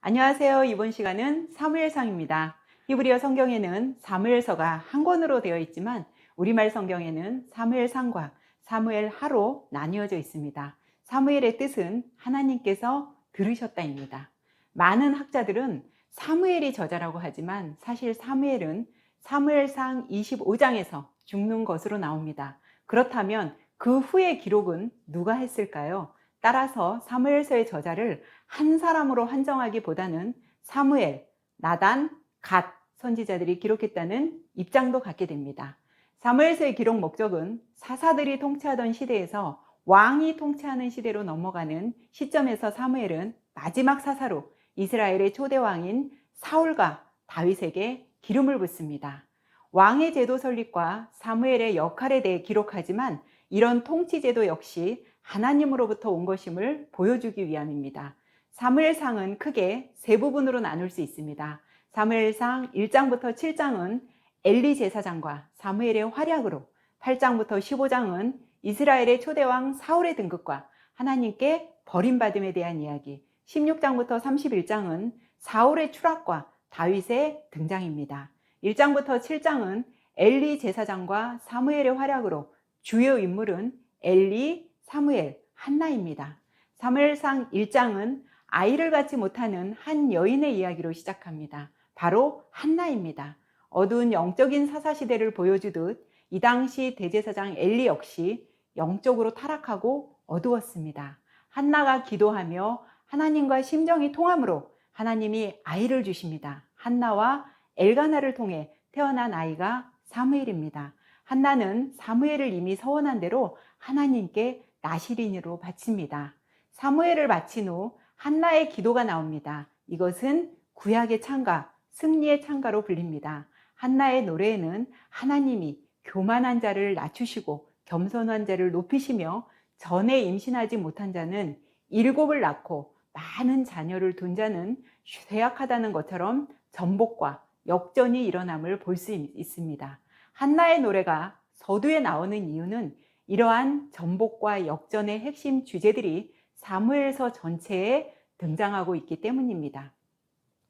안녕하세요. 이번 시간은 사무엘상입니다. 히브리어 성경에는 사무엘서가 한 권으로 되어 있지만 우리말 성경에는 사무엘상과 사무엘하로 나뉘어져 있습니다. 사무엘의 뜻은 하나님께서 들으셨다입니다. 많은 학자들은 사무엘이 저자라고 하지만 사실 사무엘은 사무엘상 25장에서 죽는 것으로 나옵니다. 그렇다면 그 후의 기록은 누가 했을까요? 따라서 사무엘서의 저자를 한 사람으로 한정하기보다는 사무엘, 나단, 갓 선지자들이 기록했다는 입장도 갖게 됩니다. 사무엘서의 기록 목적은 사사들이 통치하던 시대에서 왕이 통치하는 시대로 넘어가는 시점에서 사무엘은 마지막 사사로 이스라엘의 초대 왕인 사울과 다윗에게 기름을 붓습니다. 왕의 제도 설립과 사무엘의 역할에 대해 기록하지만 이런 통치 제도 역시 하나님으로부터 온 것임을 보여주기 위함입니다. 사무엘상은 크게 세 부분으로 나눌 수 있습니다. 사무엘상 1장부터 7장은 엘리 제사장과 사무엘의 활약으로 8장부터 15장은 이스라엘의 초대왕 사울의 등극과 하나님께 버림받음에 대한 이야기 16장부터 31장은 사울의 추락과 다윗의 등장입니다. 1장부터 7장은 엘리 제사장과 사무엘의 활약으로 주요 인물은 엘리, 사무엘, 한나입니다. 사무엘상 1장은 아이를 갖지 못하는 한 여인의 이야기로 시작합니다. 바로 한나입니다. 어두운 영적인 사사시대를 보여주듯 이 당시 대제사장 엘리 역시 영적으로 타락하고 어두웠습니다. 한나가 기도하며 하나님과 심정이 통함으로 하나님이 아이를 주십니다. 한나와 엘가나를 통해 태어난 아이가 사무엘입니다. 한나는 사무엘을 이미 서원한 대로 하나님께 나시린으로 바칩니다. 사무엘을 바친 후 한나의 기도가 나옵니다. 이것은 구약의 창가, 승리의 창가로 불립니다. 한나의 노래에는 하나님이 교만한 자를 낮추시고 겸손한 자를 높이시며 전에 임신하지 못한 자는 일곱을 낳고 많은 자녀를 둔 자는 쇠약하다는 것처럼 전복과 역전이 일어남을 볼 수 있습니다. 한나의 노래가 서두에 나오는 이유는 이러한 전복과 역전의 핵심 주제들이 사무엘서 전체에 등장하고 있기 때문입니다.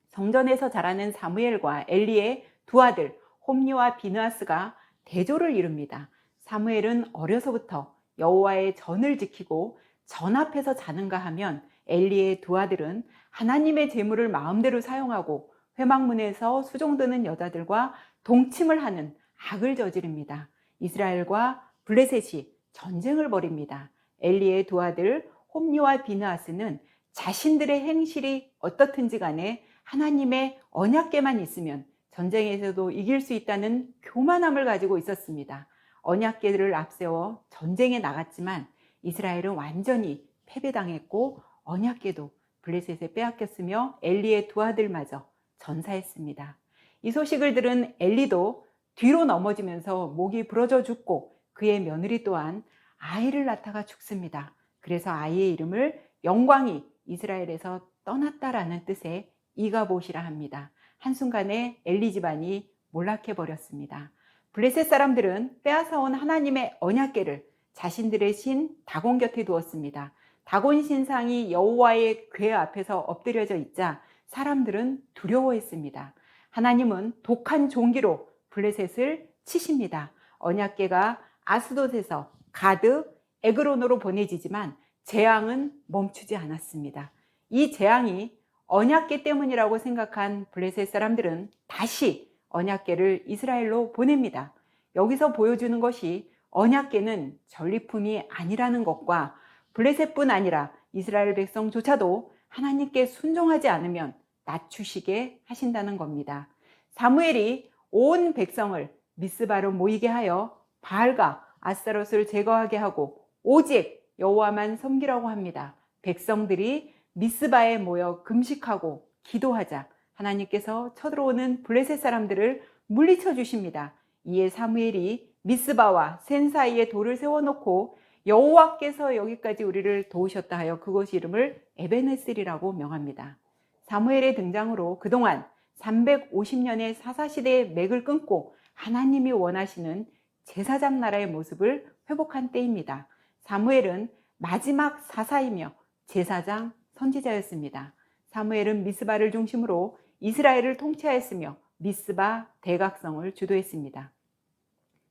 성전에서 자라는 사무엘과 엘리의 두 아들 홈리와 비느아스가 대조를 이룹니다. 사무엘은 어려서부터 여호와의 전을 지키고 전 앞에서 자는가 하면 엘리의 두 아들은 하나님의 재물을 마음대로 사용하고 회막문에서 수종드는 여자들과 동침을 하는 악을 저지릅니다. 이스라엘과 블레셋이 전쟁을 벌입니다. 엘리의 두 아들 홈리와 비느아스는 자신들의 행실이 어떻든지 간에 하나님의 언약계만 있으면 전쟁에서도 이길 수 있다는 교만함을 가지고 있었습니다. 언약계를 앞세워 전쟁에 나갔지만 이스라엘은 완전히 패배당했고 언약계도 블레셋에 빼앗겼으며 엘리의 두 아들마저 전사했습니다. 이 소식을 들은 엘리도 뒤로 넘어지면서 목이 부러져 죽고 그의 며느리 또한 아이를 낳다가 죽습니다. 그래서 아이의 이름을 영광이 이스라엘에서 떠났다라는 뜻의 이가봇이라 합니다. 한순간에 엘리 집안이 몰락해 버렸습니다. 블레셋 사람들은 빼앗아온 하나님의 언약궤를 자신들의 신 다곤 곁에 두었습니다. 다곤 신상이 여호와의 궤 앞에서 엎드려져 있자 사람들은 두려워했습니다. 하나님은 독한 종기로 블레셋을 치십니다. 언약궤가 아스돗에서 가드, 에그론으로 보내지지만 재앙은 멈추지 않았습니다. 이 재앙이 언약궤 때문이라고 생각한 블레셋 사람들은 다시 언약궤를 이스라엘로 보냅니다. 여기서 보여주는 것이 언약궤는 전리품이 아니라는 것과 블레셋뿐 아니라 이스라엘 백성조차도 하나님께 순종하지 않으면 낮추시게 하신다는 겁니다. 사무엘이 온 백성을 미스바로 모이게 하여 바알과 아스타롯을 제거하게 하고 오직 여호와만 섬기라고 합니다. 백성들이 미스바에 모여 금식하고 기도하자 하나님께서 쳐들어오는 블레셋 사람들을 물리쳐 주십니다. 이에 사무엘이 미스바와 센 사이에 돌을 세워놓고 여호와께서 여기까지 우리를 도우셨다 하여 그곳 이름을 에베네셀이라고 명합니다. 사무엘의 등장으로 그동안 350년의 사사시대의 맥을 끊고 하나님이 원하시는 제사장 나라의 모습을 회복한 때입니다. 사무엘은 마지막 사사이며 제사장 선지자였습니다. 사무엘은 미스바를 중심으로 이스라엘을 통치하였으며 미스바 대각성을 주도했습니다.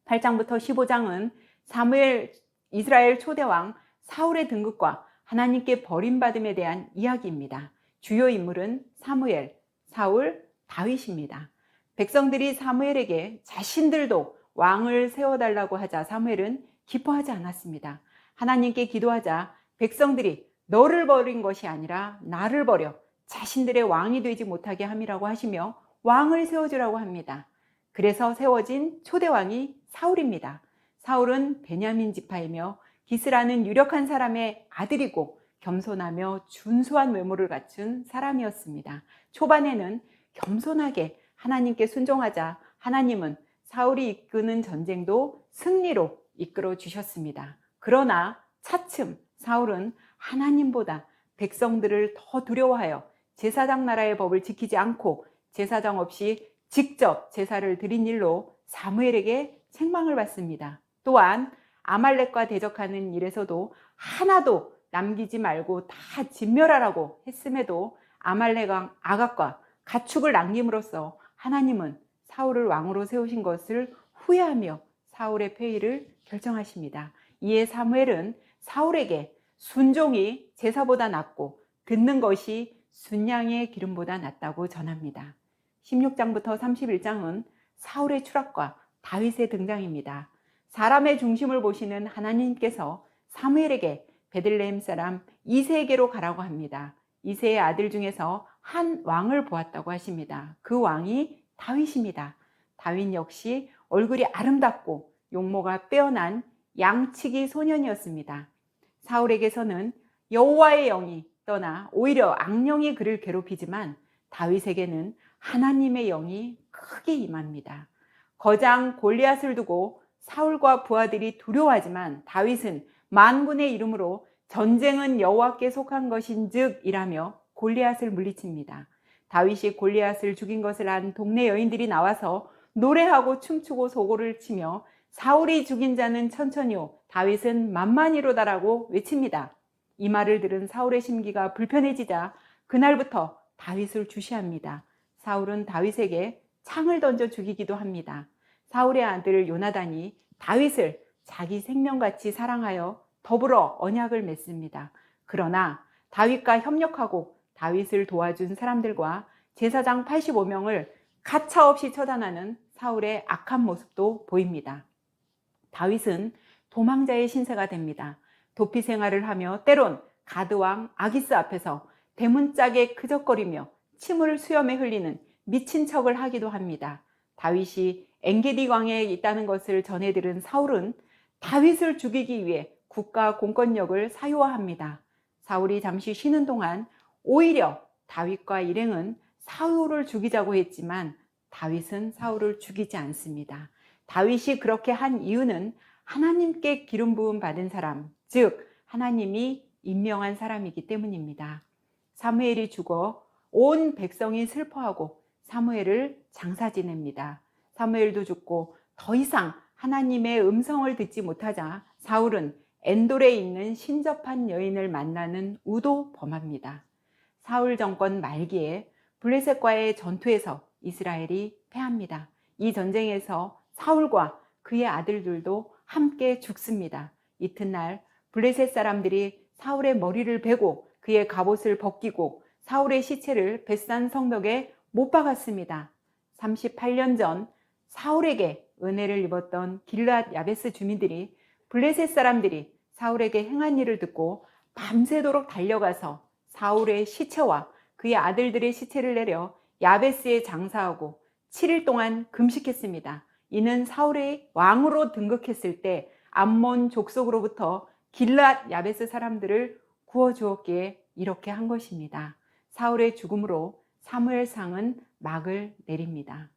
8장부터 15장은 사무엘 이스라엘 초대왕 사울의 등극과 하나님께 버림받음에 대한 이야기입니다. 주요 인물은 사무엘, 사울, 다윗입니다. 백성들이 사무엘에게 자신들도 왕을 세워달라고 하자 사무엘은 기뻐하지 않았습니다. 하나님께 기도하자 백성들이 너를 버린 것이 아니라 나를 버려 자신들의 왕이 되지 못하게 함이라고 하시며 왕을 세워주라고 합니다. 그래서 세워진 초대왕이 사울입니다. 사울은 베냐민 지파이며 기스라는 유력한 사람의 아들이고 겸손하며 준수한 외모를 갖춘 사람이었습니다. 초반에는 겸손하게 하나님께 순종하자 하나님은 사울이 이끄는 전쟁도 승리로 이끌어 주셨습니다. 그러나 차츰 사울은 하나님보다 백성들을 더 두려워하여 제사장 나라의 법을 지키지 않고 제사장 없이 직접 제사를 드린 일로 사무엘에게 책망을 받습니다. 또한 아말렉과 대적하는 일에서도 하나도 남기지 말고 다 진멸하라고 했음에도 아말렉 왕 아각과 가축을 남김으로써 하나님은 사울을 왕으로 세우신 것을 후회하며 사울의 폐위를 결정하십니다. 이에 사무엘은 사울에게 순종이 제사보다 낫고 듣는 것이 순양의 기름보다 낫다고 전합니다. 16장부터 31장은 사울의 추락과 다윗의 등장입니다. 사람의 중심을 보시는 하나님께서 사무엘에게 베들레헴 사람 이세에게로 가라고 합니다. 이세의 아들 중에서 한 왕을 보았다고 하십니다. 그 왕이 다윗입니다. 다윗 역시 얼굴이 아름답고 용모가 빼어난 양치기 소년이었습니다. 사울에게서는 여호와의 영이 떠나 오히려 악령이 그를 괴롭히지만 다윗에게는 하나님의 영이 크게 임합니다. 거장 골리앗을 두고 사울과 부하들이 두려워하지만 다윗은 만군의 이름으로 전쟁은 여호와께 속한 것인즉이라며 골리앗을 물리칩니다. 다윗이 골리앗을 죽인 것을 안 동네 여인들이 나와서 노래하고 춤추고 소고를 치며 사울이 죽인 자는 천천히요 다윗은 만만히로다라고 외칩니다. 이 말을 들은 사울의 심기가 불편해지자 그날부터 다윗을 주시합니다. 사울은 다윗에게 창을 던져 죽이기도 합니다. 사울의 아들 요나단이 다윗을 자기 생명같이 사랑하여 더불어 언약을 맺습니다. 그러나 다윗과 협력하고 다윗을 도와준 사람들과 제사장 85명을 가차없이 처단하는 사울의 악한 모습도 보입니다. 다윗은 도망자의 신세가 됩니다. 도피 생활을 하며 때론 가드왕 아기스 앞에서 대문짝에 크적거리며 침을 수염에 흘리는 미친 척을 하기도 합니다. 다윗이 엔게디 광에 있다는 것을 전해 들은 사울은 다윗을 죽이기 위해 국가 공권력을 사유화합니다. 사울이 잠시 쉬는 동안 오히려 다윗과 일행은 사울을 죽이자고 했지만 다윗은 사울을 죽이지 않습니다. 다윗이 그렇게 한 이유는 하나님께 기름 부음 받은 사람, 즉 하나님이 임명한 사람이기 때문입니다. 사무엘이 죽어 온 백성이 슬퍼하고 사무엘을 장사 지냅니다. 사무엘도 죽고 더 이상 하나님의 음성을 듣지 못하자 사울은 엔돌에 있는 신접한 여인을 만나는 우도 범합니다. 사울 정권 말기에 블레셋과의 전투에서 이스라엘이 패합니다. 이 전쟁에서 사울과 그의 아들들도 함께 죽습니다. 이튿날 블레셋 사람들이 사울의 머리를 베고 그의 갑옷을 벗기고 사울의 시체를 벳산 성벽에 못 박았습니다. 38년 전 사울에게 은혜를 입었던 길랏 야베스 주민들이 블레셋 사람들이 사울에게 행한 일을 듣고 밤새도록 달려가서 사울의 시체와 그의 아들들의 시체를 내려 야베스에 장사하고 7일 동안 금식했습니다. 이는 사울의 왕으로 등극했을 때 암몬 족속으로부터 길랏 야베스 사람들을 구워 주었기에 이렇게 한 것입니다. 사울의 죽음으로 사무엘상은 막을 내립니다.